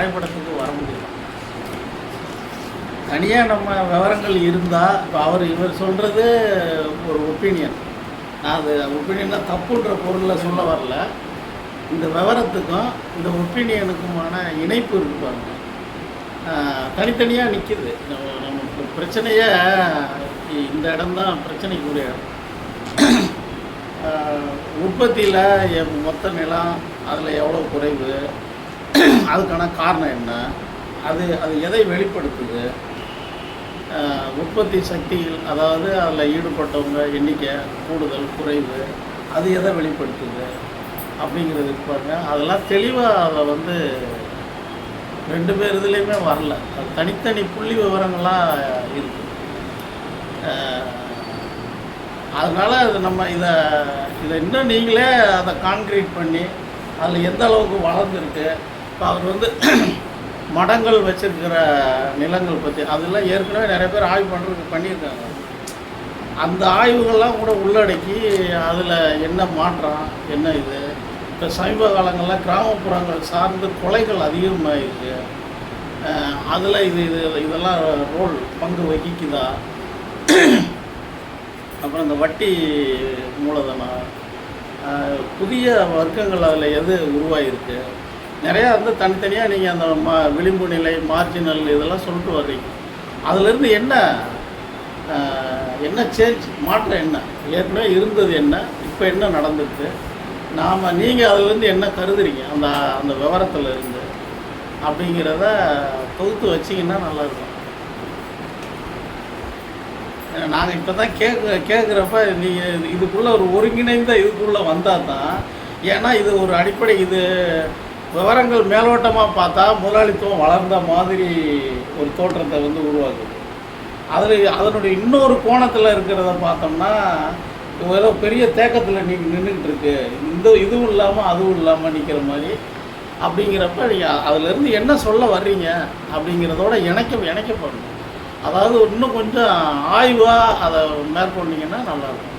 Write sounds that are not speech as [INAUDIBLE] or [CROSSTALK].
வரைபடத்துக்கு வர முடியல. தனியாக நம்ம விவரங்கள் இருந்தால் இப்போ அவர் இவர் சொல்கிறது ஒரு ஒப்பீனியன். நான் அது ஒப்பீனியனாக தப்புன்ற பொருளில் சொல்ல வரல. இந்த விவரத்துக்கும் இந்த ஒப்பீனியனுக்குமான இணைப்பு இருக்கு பாருங்க. தனித்தனியாக நிற்கிது நம்ம நமக்கு பிரச்சனையே இந்த இடம்தான் பிரச்சனைக்குரிய இடம். உற்பத்தியில் மொத்த நிலம் அதில் எவ்வளோ குறைவு? அதுக்கான காரணம் என்ன? அது அது எதை வெளிப்படுத்துது? உற்பத்தி சக்திகள் அதாவது அதில் ஈடுபட்டவங்க எண்ணிக்கை கூடுதல் குறைவு அது எதை வெளிப்படுத்துது? அப்படிங்கிறது இருப்பாங்க அதெல்லாம் தெளிவாக அதில் வந்து ரெண்டு பேர் இதுலேயுமே வரல. அது தனித்தனி புள்ளி விவரங்களாக இருக்குது அதனால் அது நம்ம இதை இதை இன்னும் நீங்களே அதை கான்க்ரீட் பண்ணி அதில் எந்த அளவுக்கு வளர்ந்துருக்கு இப்போ அவர் வந்து [CLEARS THROAT] மடங்கள் வச்சிருக்கிற நிலங்கள் பற்றி அதெல்லாம் ஏற்கனவே நிறைய பேர் ஆய்வு பண்ணுறதுக்கு பண்ணியிருக்காங்க. அந்த ஆய்வுகள்லாம் கூட உள்ளடக்கி அதில் என்ன மாற்றம் என்ன இது? இப்போ சமீப காலங்களில் கிராமப்புறங்கள் சார்ந்து கொலைகள் அதிகமாகிருக்கு அதில் இது இது இதெல்லாம் ரோல் பங்கு வகிக்குதா? [CLEARS THROAT] அப்புறம் இந்த வட்டி மூலதனம். புதிய வர்க்கங்கள் அதில் எது உருவாகிருக்கு நிறையா வந்து தனித்தனியாக நீங்கள் அந்த மா விளிம்பு நிலை மார்ஜினல் இதெல்லாம் சொல்லிட்டு வர்றீங்க. அதுலேருந்து என்ன என்ன சேஞ்ச் மாற்றம் என்ன? ஏற்கனவே இருந்தது என்ன? இப்போ என்ன நடந்திருக்கு? நாம் நீங்கள் அதுலேருந்து என்ன கருதுறீங்க? அந்த அந்த விவரத்தில் இருந்து அப்படிங்கிறத தொகுத்து வச்சிங்கன்னா நல்லாயிருக்கும் நாங்கள் இப்போ தான் கேட்க கேட்குறப்ப நீங்கள் இதுக்குள்ளே ஒரு ஒருங்கிணைந்த இதுக்குள்ளே வந்தால் தான் ஏன்னா இது ஒரு அடிப்படை இது விவரங்கள் மேலோட்டமாக பார்த்தா முதலாளித்துவம் வளர்ந்த மாதிரி ஒரு தோற்றத்தை வந்து உருவாக்குது. அதில் அதனுடைய இன்னொரு கோணத்தில் இருக்கிறத பார்த்தோம்னா ஏதோ பெரிய தேக்கத்தில் நீங்கள் நின்றுக்கிட்டு இருக்கு இந்த இதுவும் இல்லாமல் அதுவும் இல்லாமல் நிற்கிற மாதிரி அப்படிங்கிறப்ப நீங்கள் அதிலேருந்து என்ன சொல்ல வர்றீங்க அப்படிங்கிறதோட இணைக்க இணைக்கப்படணும். அதாவது இன்னும் கொஞ்சம் ஆய்வாக அதை மேற்கொண்டீங்கன்னா நல்லாயிருக்கும்